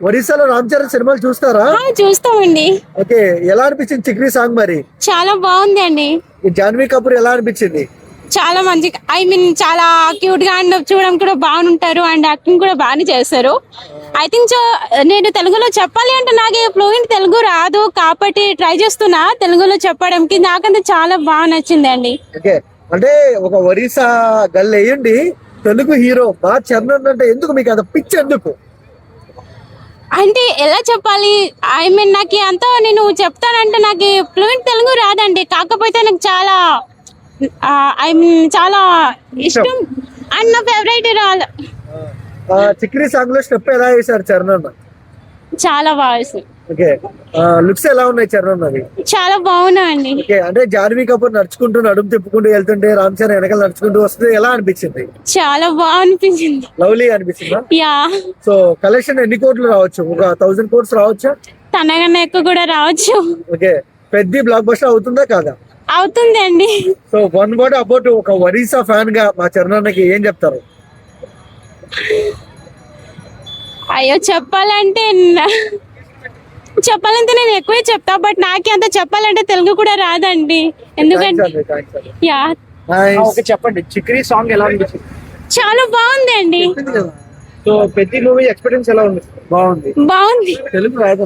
ఒరిస్సాలో రామ్ చరణ్ సినిమాలు చూస్తారా? చూస్తామండి. ఓకే ఎలా అనిపించింది చిక్రీ సాంగ్ మరి? చాలా బాగుంది అండి. జాన్వీ కపూర్ ఎలా అనిపించింది? చాలా మంచి ఐ మీన్ చాలా క్యూట్గా అండ్ చూడడం కూడా బాగుంటారు అండ్ యాక్టింగ్ కూడా బాగానే చేస్తారు. ఐ థింక్ నేను తెలుగులో చెప్పాలి అంటే నాకు ఫ్లూయెంట్ తెలుగు రాదు కాబట్టి ట్రై చేస్తున్నా తెలుగులో చెప్పడానికి. నాకంతా చాలా బాగా నచ్చింది అండి. ఓకే అంటే ఒక ఒరిస్సా గల్ వేయండి తెలుగు హీరో మా చరణ్ అంటే ఎందుకు మీకు అంత పిచ్చి ఎందుకు? అంటే ఎలా చెప్పాలి? ఐ మీన్ నాకు అంతా నేను చెప్తానంటే నాకు ఫ్లూయెంట్ తెలుగు రాదండి. కాకపోతే నాకు చాలా ఐ మీన్ చాలా ఇష్టం. అండ్ నా ఫేవరెట్ చిక్రీ సాంగ్లో స్టెప్ ఎలా వేశారు చరణ్ అన్న? చాలా బాగా ఇష్టం. ఓకే. లుక్స్ ఎలా ఉన్నాయి చరణ్ అన్నది చాలా బాగున్నాయండి ఓకే అంటే జాన్వీ కపూర్ నడుచుకుంటూ నడుము తిప్పుకుంటూ వెళ్తుంటే రామ్ చరణ్ వెనకాల నడుచుకుంటూ వస్తే ఎలా అనిపించింది? చాలా బాగా అనిపించింది. లవ్లీ అనిపించిందా? యా. సో కలెక్షన్ ఎన్ని కోట్లు రావచ్చు? ఒక థౌసండ్ కోట్స్ రావచ్చా? తనకన్నా ఎక్కువ కూడా రావచ్చు. ఓకే పెద్ద బ్లాక్ బస్టర్ అవుతుందా కాదా? అవుతుంది అండి సో వన్ వర్డ్ అబౌట్ ఒక ఒరిస్సా ఫ్యాన్గా మా చరణ్ అన్నకి ఏం చెప్తారు? అయ్యో చెప్పాలంటే న- చెప్పాలంటే నేను ఎక్కువే చెప్తా బట్ నాకే అంత చెప్పాలంటే తెలుగు కూడా రాదండి. ఎందుకంటే యా. చెప్పండి. చిక్రీ సాంగ్ ఎలా అనిపించింది చాలా బాగుంది అండి సో ప్రతి మూవీ ఎక్స్పీరియన్స్ ఎలా ఉంది? బాగుంది. బాగుంది. తెలుగు రాదు